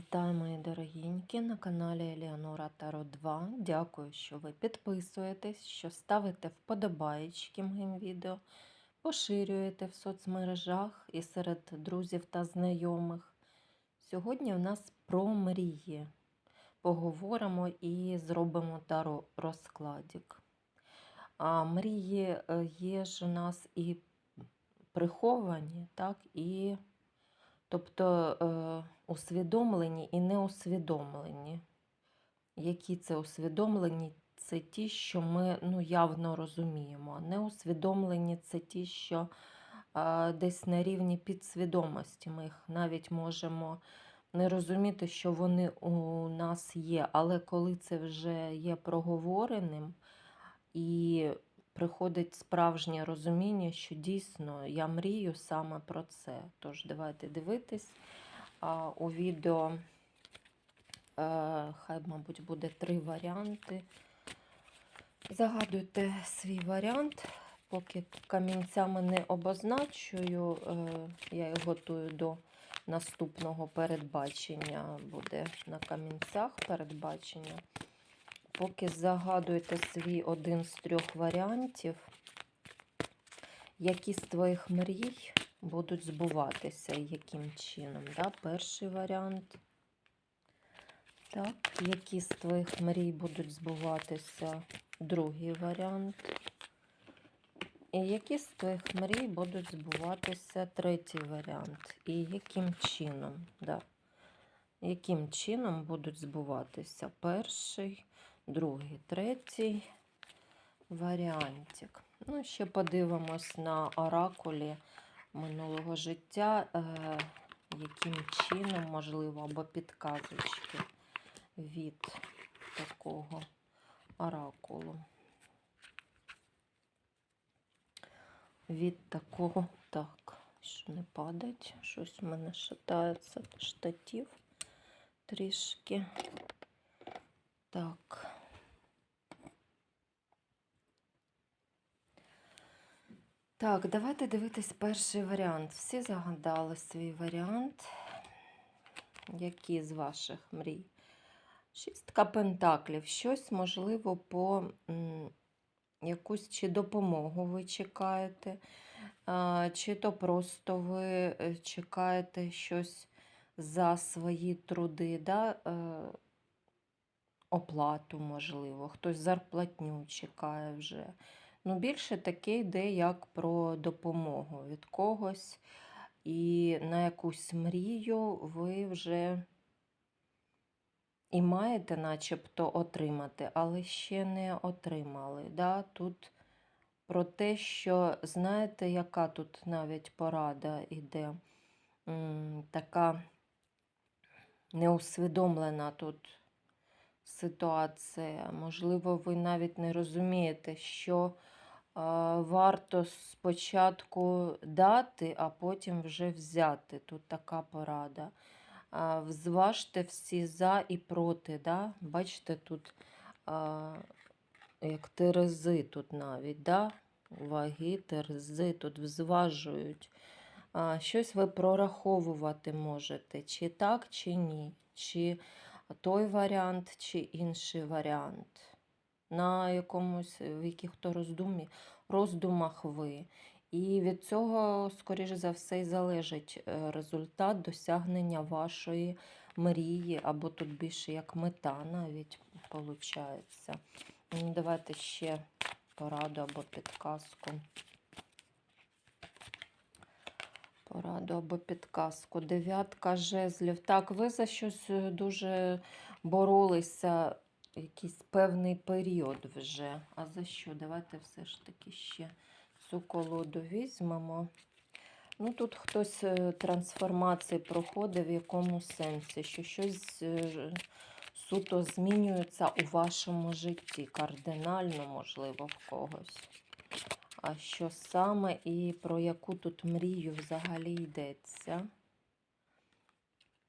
Вітаю, мої дорогінькі, на каналі Еліанора Таро 2. Дякую, що ви підписуєтесь, що ставите вподобаєчки моїм відео, поширюєте в соцмережах і серед друзів та знайомих. Сьогодні у нас про мрії. Поговоримо і зробимо таро розкладик. А мрії е, є ж у нас і приховані, так, і Тобто е, усвідомлені і неусвідомлені. Які це усвідомлені? Це ті, що ми ну, явно розуміємо. Неусвідомлені це ті, що е, десь на рівні підсвідомості. Ми їх навіть можемо не розуміти, що вони у нас є. Але коли це вже є проговореним і приходить справжнє розуміння, що дійсно я мрію саме про це. Тож давайте дивитись. У відео, е, хай, мабуть, буде три варіанти. Загадуйте свій варіант, поки камінцями не обозначую, е, я їх готую до наступного передбачення. Буде на камінцях передбачення. Поки загадуєте свій один з трьох варіантів, які з твоїх мрій будуть збуватися яким чином. Да? Перший варіант. Так, які з твоїх мрій будуть збуватися другий варіант. І які з твоїх мрій будуть збуватися третій варіант. І яким чином, да. яким чином будуть збуватися перший, другий, третій варіантик. Ну, ще подивимось на оракулі минулого життя, е, яким чином, можливо, або підказочки від такого оракулу. Від такого, так, що не падать, щось в мене шатається штатів трішки. Так. Так, давайте дивитись перший варіант. Всі загадали свій варіант. Які з ваших мрій? Шістка пентаклів. Щось, можливо, по якусь чи допомогу ви чекаєте, чи то просто ви е, чекаєте щось за свої труди, да? е, оплату, можливо, хтось зарплатню чекає вже. Ну, більше таке йде як про допомогу від когось. І на якусь мрію ви вже і маєте начебто отримати, але ще не отримали. Да? Тут про те, що знаєте, яка тут навіть порада йде, така неусвідомлена тут ситуація. Можливо, ви навіть не розумієте, що варто спочатку дати, а потім вже взяти. Тут така порада. А, Взважте всі за і проти. Да? Бачите, тут як терези тут навіть, да? ваги, терези тут взважують. Щось ви прораховувати можете, чи так, чи ні. Чи той варіант, чи інший варіант. На якомусь, в яких-то роздумі, роздумах ви. І від цього, скоріш за все, і залежить е, результат досягнення вашої мрії, або тут більше як мета навіть виходить. Давайте ще пораду або підказку. Пораду або підказку. Дев'ятка жезлів. Так, ви за щось е, дуже боролися якийсь певний період вже. А за що? Давайте все ж таки ще цю колоду візьмемо. Ну, Тут хтось е, трансформації проходить, в якому сенсі, що щось е, суто змінюється у вашому житті, кардинально, можливо, в когось. А що саме і про яку тут мрію взагалі йдеться?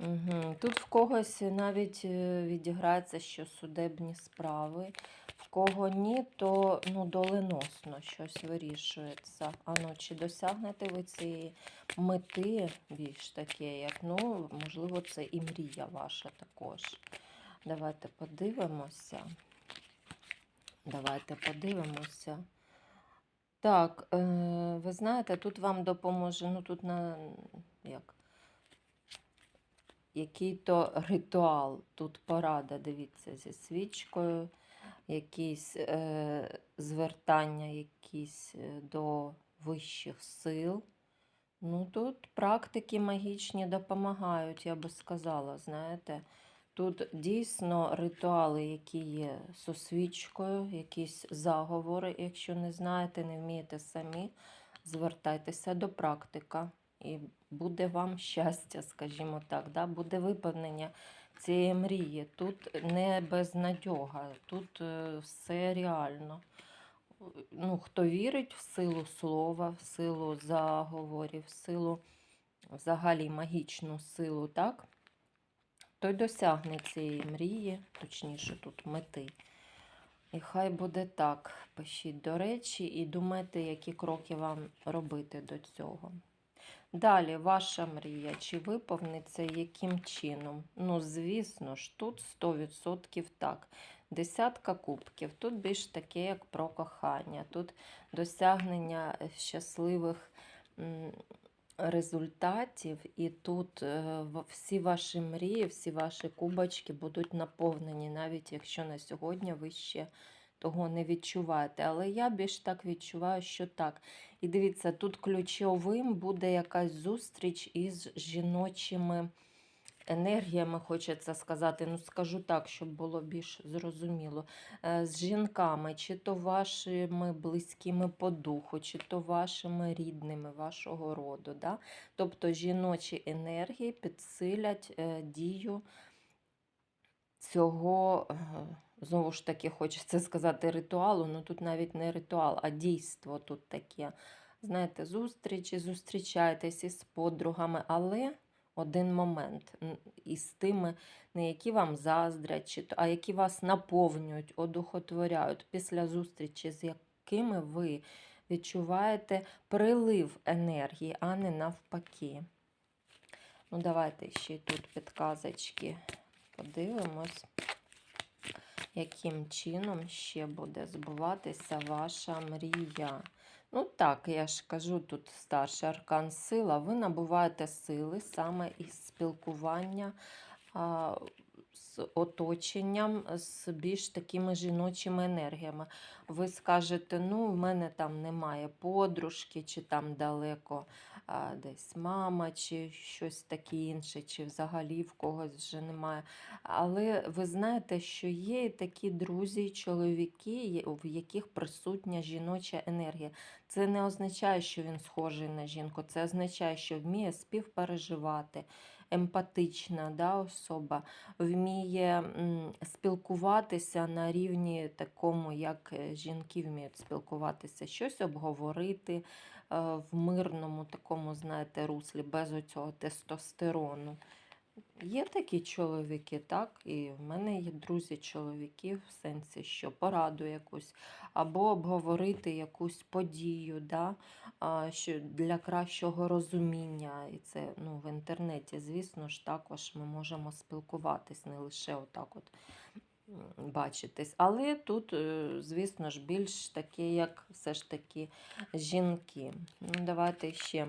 Угу. Тут в когось навіть е, відіграється, що судебні справи, в кого ні, то ну, доленосно щось вирішується. А ну, чи досягнете ви цієї мети більш таке, як, ну, можливо, це і мрія ваша також. Давайте подивимося. Давайте подивимося. Так, е, ви знаєте, тут вам допоможе, ну тут на як, який-то ритуал, тут порада, дивіться, зі свічкою, якісь е, звертання, якісь е, до вищих сил. Ну, тут практики магічні допомагають, я би сказала, знаєте. Тут дійсно ритуали, які є з освічкою, якісь заговори. Якщо не знаєте, не вмієте самі, звертайтеся до практика. І буде вам щастя, скажімо так, да? буде виповнення цієї мрії. Тут не безнадьога, тут е, все реально. Ну, Хто вірить в силу слова, в силу заговорів, в силу взагалі магічну силу, так? Той досягне цієї мрії, точніше тут мети. І хай буде так. Пишіть до речі, і думайте, які кроки вам робити до цього. Далі, ваша мрія, чи виповниться яким чином? Ну, звісно ж, тут 100% так. Десятка кубків. Тут більш таке, як про кохання, тут досягнення щасливих результатів, і тут е, всі ваші мрії, всі ваші кубочки будуть наповнені, навіть якщо на сьогодні ви ще того не відчуваєте. Але я більш так відчуваю, що так. І дивіться, тут ключовим буде якась зустріч із жіночими енергіями, хочеться сказати. Ну, скажу так, щоб було більш зрозуміло. Е, З жінками, чи то вашими близькими по духу, чи то вашими рідними, вашого роду. Да? Тобто жіночі енергії підсилять е, дію цього, е, знову ж таки, хочеться сказати, ритуалу. Ну тут навіть не ритуал, а дійство тут таке. Знаєте, зустрічі, зустрічайтесь із подругами, але один момент із тими, не які вам заздрять, а які вас наповнюють, одухотворяють після зустрічі, з якими ви відчуваєте прилив енергії, а не навпаки. Ну, давайте ще тут підказочки подивимось, яким чином ще буде збуватися ваша мрія. Ну так, я ж кажу, тут старший аркан сила. Ви набуваєте сили саме із спілкування а, з оточенням, з більш такими жіночими енергіями. Ви скажете, ну, в мене там немає подружки, чи там далеко десь мама, чи щось таке інше, чи взагалі в когось вже немає. Але ви знаєте, що є такі друзі, чоловіки, в яких присутня жіноча енергія. Це не означає, що він схожий на жінку, це означає, що вміє співпереживати, емпатична да, особа, вміє спілкуватися на рівні такому, як е, жінки вміють спілкуватися, щось обговорити в мирному такому, знаєте, руслі, без оцього тестостерону. Є такі чоловіки, так, і в мене є друзі чоловіки, в сенсі, що пораду якусь, або обговорити якусь подію, да, що для кращого розуміння. І це ну, в інтернеті, звісно ж, також ми можемо спілкуватись, не лише отак от бачитись. Але тут, е, звісно ж, більш такі, як все ж таки жінки. Ну, давайте ще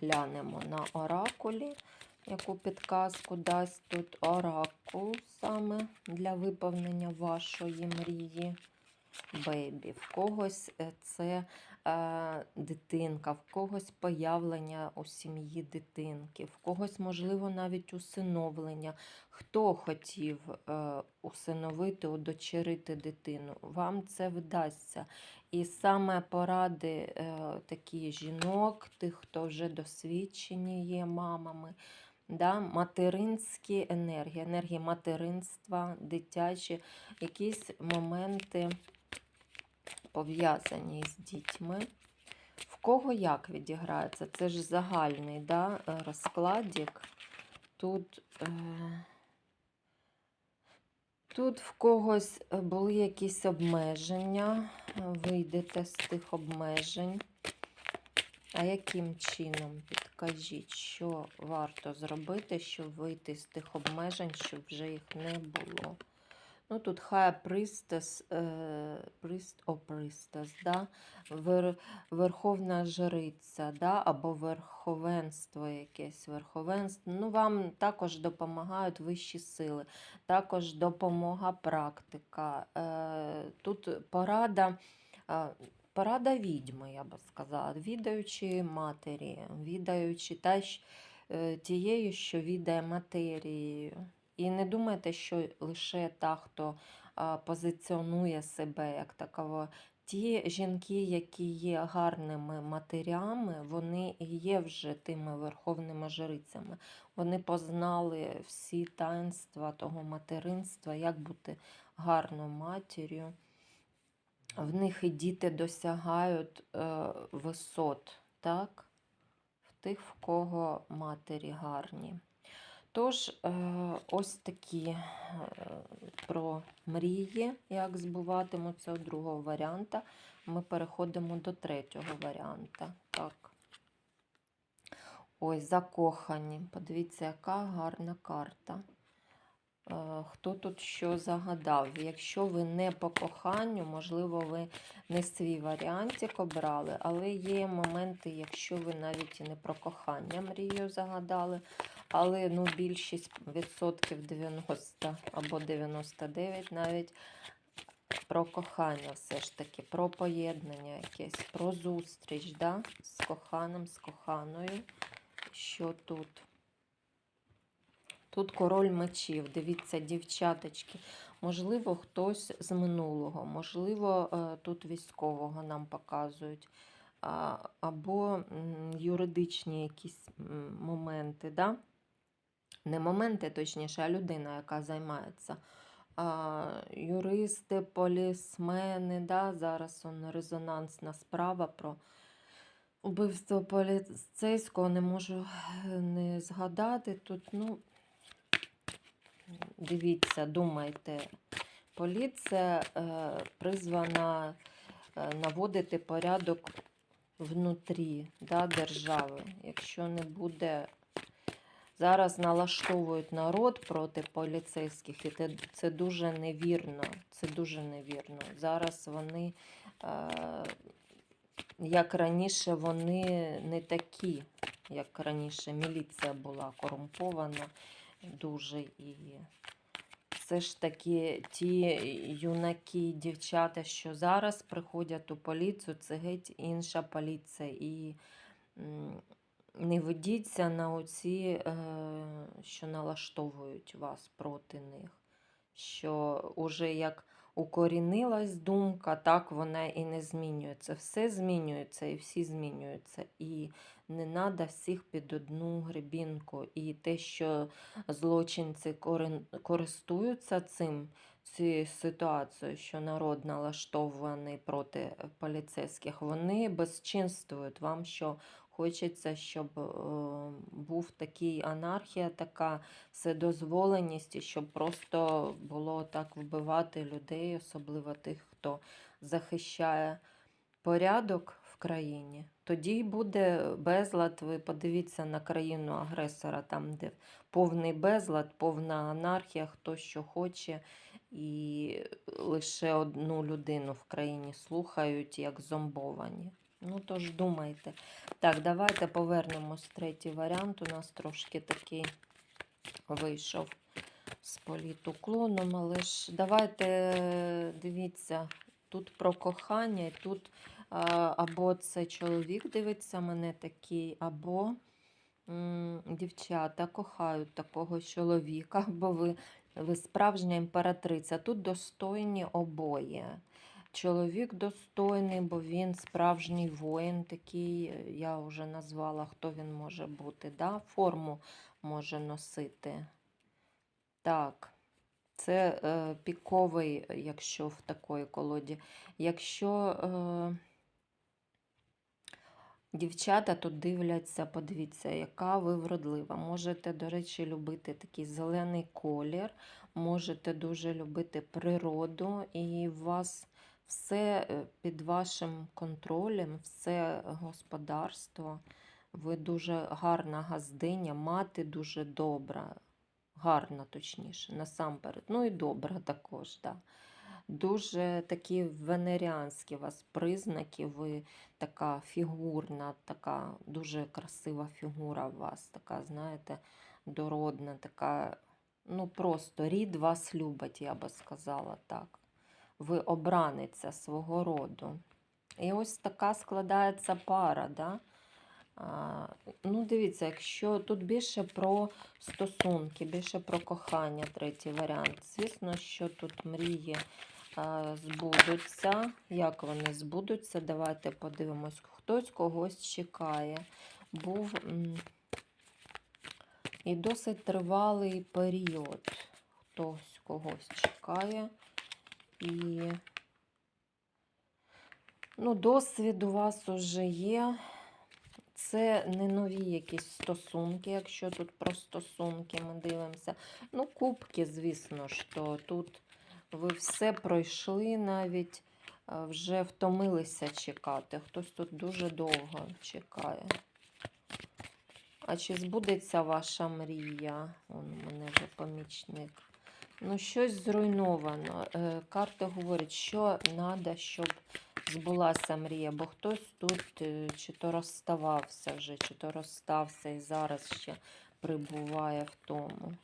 глянемо на оракулі яку підказку дасть тут оракул саме для виповнення вашої мрії. Бейбі. В когось е, це е, дитинка, в когось появлення у сім'ї дитинки, в когось, можливо, навіть усиновлення. Хто хотів е, усиновити, удочерити дитину, вам це вдасться. І саме поради е, такі жінок, тих, хто вже досвідчені є мамами, да, материнські енергії, енергії материнства, дитячі, якісь моменти пов'язані з дітьми. В кого як відіграється? Це ж загальний да, розкладик. Тут е, Тут в когось були якісь обмеження, вийдете з тих обмежень. А яким чином підкажіть, що варто зробити, щоб вийти з тих обмежень, щоб вже їх не було? Ну, тут хай пристас, е, прист, о, пристас, да? Вер, верховна жриця, да? або верховенство якесь верховенство. Ну, вам також допомагають вищі сили, також допомога практика. Е, тут порада. е, Порада відьми, я би сказала, відаючи матері, відаючи та, тією, що відає матерією. І не думайте, що лише та, хто позиціонує себе як таково. Ті жінки, які є гарними матерями, вони є вже тими верховними жрицями. Вони познали всі таїнства того материнства, як бути гарною матір'ю. В них і діти досягають е, висот, так? В тих, в кого матері гарні. Тож, е, ось такі е, про мрії, як збуватимуться у другого варіанта. Ми переходимо до третього варіанта. Так. Ось, закохані. Подивіться, яка гарна карта. Е, Хто тут що загадав? Якщо ви не по коханню, можливо, ви не свій варіантик обрали, але є моменти, якщо ви навіть і не про кохання мрію загадали, але ну, більшість відсотків 90 або 99 навіть про кохання все ж таки, про поєднання якесь, про зустріч да? з коханим, з коханою. Що тут? Тут король мечів. Дивіться, дівчаточки. Можливо, хтось з минулого, можливо, е, тут військового нам показують. Або юридичні якісь моменти. Да? Не моменти, точніше, а людина, яка займається. А, юристи, полісмени, да? зараз он резонансна справа про убивство поліцейського, не можу не згадати. Тут, ну, Дивіться, думайте, поліція е, призвана е, наводити порядок внутрі да, держави. Якщо не буде. Зараз налаштовують народ проти поліцейських, і це, це дуже невірно. Це дуже невірно. Зараз вони, е, як раніше, вони не такі, як раніше міліція була корумпована дуже і все ж таки ті юнаки, дівчата, що зараз приходять у поліцію, це геть інша поліція. І не ведіться на оці, е, що налаштовують вас проти них. Що уже як укорінилась думка, так вона і не змінюється. Все змінюється і всі змінюються. І не треба всіх під одну гребінку. І те, що злочинці користуються цим, цією ситуацією, що народ налаштований проти поліцейських, вони безчинствують вам, що хочеться, щоб е, був такий анархія, така вседозволеність, і щоб просто було так вбивати людей, особливо тих, хто захищає порядок в країні. Тоді буде безлад. Ви подивіться на країну агресора, там, де повний безлад, повна анархія, хто що хоче, і лише одну людину в країні слухають як зомбовані. Ну, тож думайте. Так, давайте повернемось. Третій варіант. У нас трошки такий вийшов з політуклоном, але ж давайте дивіться, тут про кохання, і тут або це чоловік дивиться мене такий, або дівчата кохають такого чоловіка, або ви, ви справжня імператриця. Тут достойні обоє. Чоловік достойний, бо він справжній воїн, такий, е, я вже назвала, хто він може бути. Да? Форму може носити. Так, це е, піковий, якщо в такої колоді. Якщо е, Дівчата тут дивляться, подивіться, яка ви вродлива. Можете, до речі, любити такий зелений колір, можете дуже любити природу, і у вас все е, під вашим контролем, все господарство. Ви дуже гарна газдиня, мати дуже добра, гарна, точніше, насамперед. Ну і добра також. Да. Дуже такі венеріанські у вас признаки, ви така фігурна, така дуже красива фігура у вас, така, знаєте, дородна, така, ну просто рід вас любить, я би сказала так. Ви обраниця свого роду. І ось така складається пара, да? А, ну, дивіться, якщо тут більше про стосунки, більше про кохання, третій варіант. Звісно, що тут мрії а, збудуться. Як вони збудуться? Давайте подивимось. Хтось когось чекає. Був м, і досить тривалий період. Хтось когось чекає. І ну, досвід у вас уже є. Це не нові якісь стосунки, якщо тут про стосунки ми дивимося. Ну, кубки, звісно ж, тут ви все пройшли, навіть вже втомилися чекати. Хтось тут дуже довго чекає. А чи збудеться ваша мрія? Он у мене вже помічник. Ну, щось зруйновано. Карта говорить, що треба, щоб збулася мрія, бо хтось тут е, чи то розставався вже, чи то розстався і зараз ще прибуває в тому.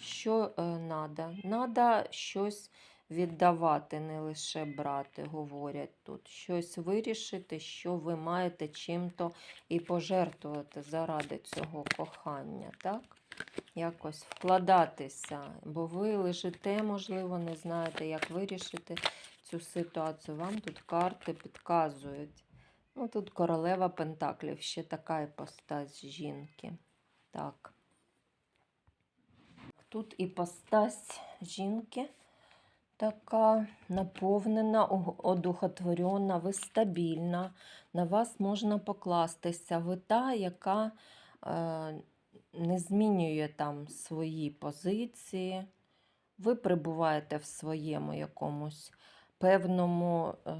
Що треба? Треба щось віддавати, не лише брати, говорять тут. Щось вирішити, що ви маєте чим-то і пожертвувати заради цього кохання, так? Якось вкладатися, бо ви лежите, можливо, не знаєте, як вирішити цю ситуацію. Вам тут карти підказують. Ну, тут королева Пентаклів, ще така іпостась жінки. Так. Тут іпостась жінки така наповнена, одухотворена, ви стабільна, на вас можна покластися. Ви та, яка е, не змінює там свої позиції. Ви перебуваєте в своєму якомусь певному е,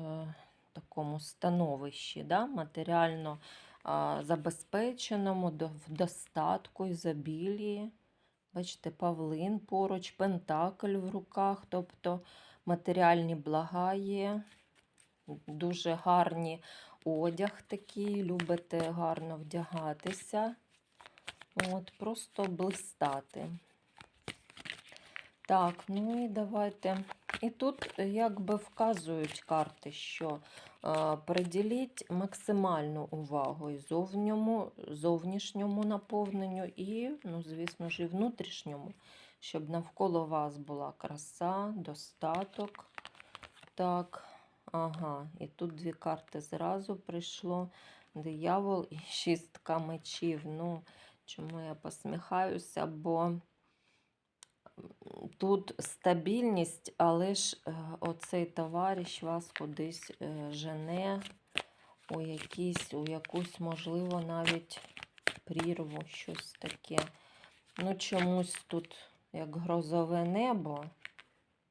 такому становищі, да? матеріально е, забезпеченому, в достатку, ізобілії. Бачите, павлин поруч, пентакль в руках, тобто матеріальні блага є, дуже гарні одяг такий, любите гарно вдягатися. От, просто блистати. Так, ну і давайте. І тут якби вказують карти, що приділіть максимальну увагу і зовньому, зовнішньому наповненню, і, ну, звісно ж, і внутрішньому, щоб навколо вас була краса, достаток. Так, ага, і тут дві карти зразу прийшло. Диявол і шістка мечів. Ну, чому я посміхаюся? Бо тут стабільність, але ж е, оцей товариш вас кудись е, жене у якісь, у якусь, можливо, навіть прірву, щось таке. Ну, чомусь тут як грозове небо,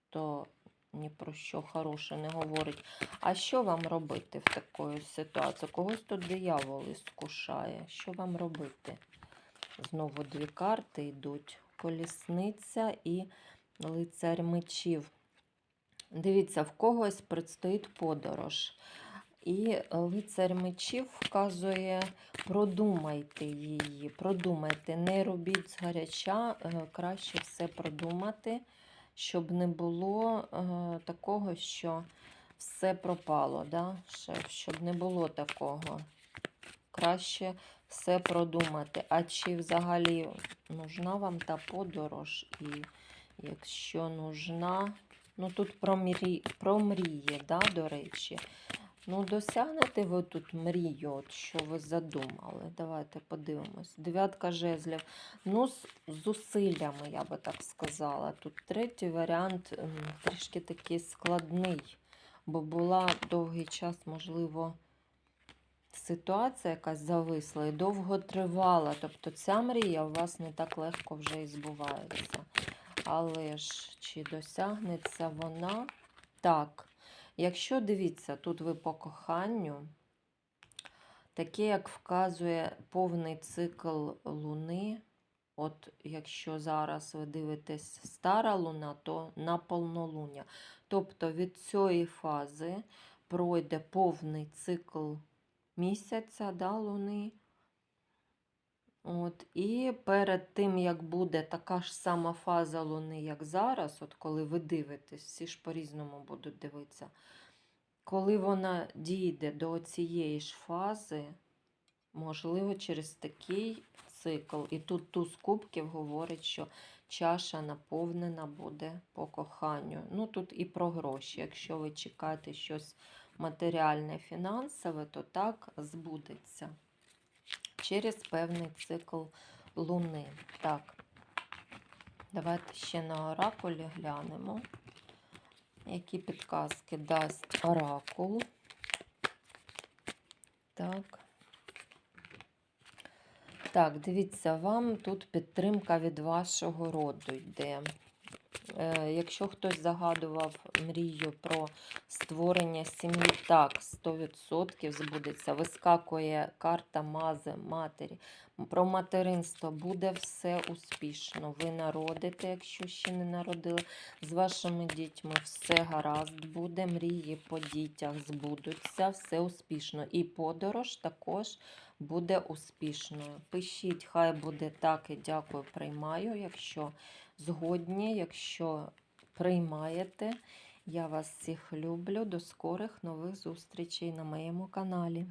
то ні про що хороше не говорить. А що вам робити в такої ситуації? Когось тут диявол іскушає. Що вам робити? Знову дві карти йдуть. Колісниця і лицар мечів. Дивіться, в когось предстоїть подорож. І лицар мечів вказує, продумайте її, продумайте, не робіть згаряча, е, краще все продумати, щоб не було е, такого, що все пропало. Да? Щоб не було такого. Краще все продумати. А чи взагалі нужна вам та подорож? І якщо нужна, ну тут про, мрі... про мрії, да, до речі. Ну, досягнете ви тут мрію, от що ви задумали. Давайте подивимось. Дев'ятка жезлів. Ну, з зусиллями, я би так сказала. Тут третій варіант трішки такий складний, бо була довгий час, можливо, ситуація якась зависла і довго тривала. Тобто ця мрія у вас не так легко вже і збувається. Але ж чи досягнеться вона? Так. Якщо дивіться, тут ви по коханню, таке, як вказує повний цикл Луни. От якщо зараз ви дивитесь стара луна, то на повнолуння. Тобто від цієї фази пройде повний цикл місяця да, луни. От, і перед тим, як буде така ж сама фаза луни, як зараз, от коли ви дивитесь, всі ж по-різному будуть дивитися. Коли вона дійде до цієї ж фази, можливо, через такий цикл. І тут туз кубків говорить, що чаша наповнена буде по коханню. Ну, тут і про гроші. Якщо ви чекаєте щось матеріальне, фінансове, то так збудеться через певний цикл Луни. Так, давайте ще на оракулі глянемо, які підказки дасть оракул. Так. Так, дивіться, вам тут підтримка від вашого роду йде. Е, Якщо хтось загадував мрію про створення сім'ї, так, 100% збудеться. Вискакує карта мази матері. Про материнство буде все успішно. Ви народите, якщо ще не народили. З вашими дітьми все гаразд буде. Мрії по дітях збудуться, все успішно. І подорож також буде успішною. Пишіть, хай буде так і дякую, приймаю. Якщо згодні, якщо приймаєте. Я вас всіх люблю. До скорих нових зустрічей на моєму каналі.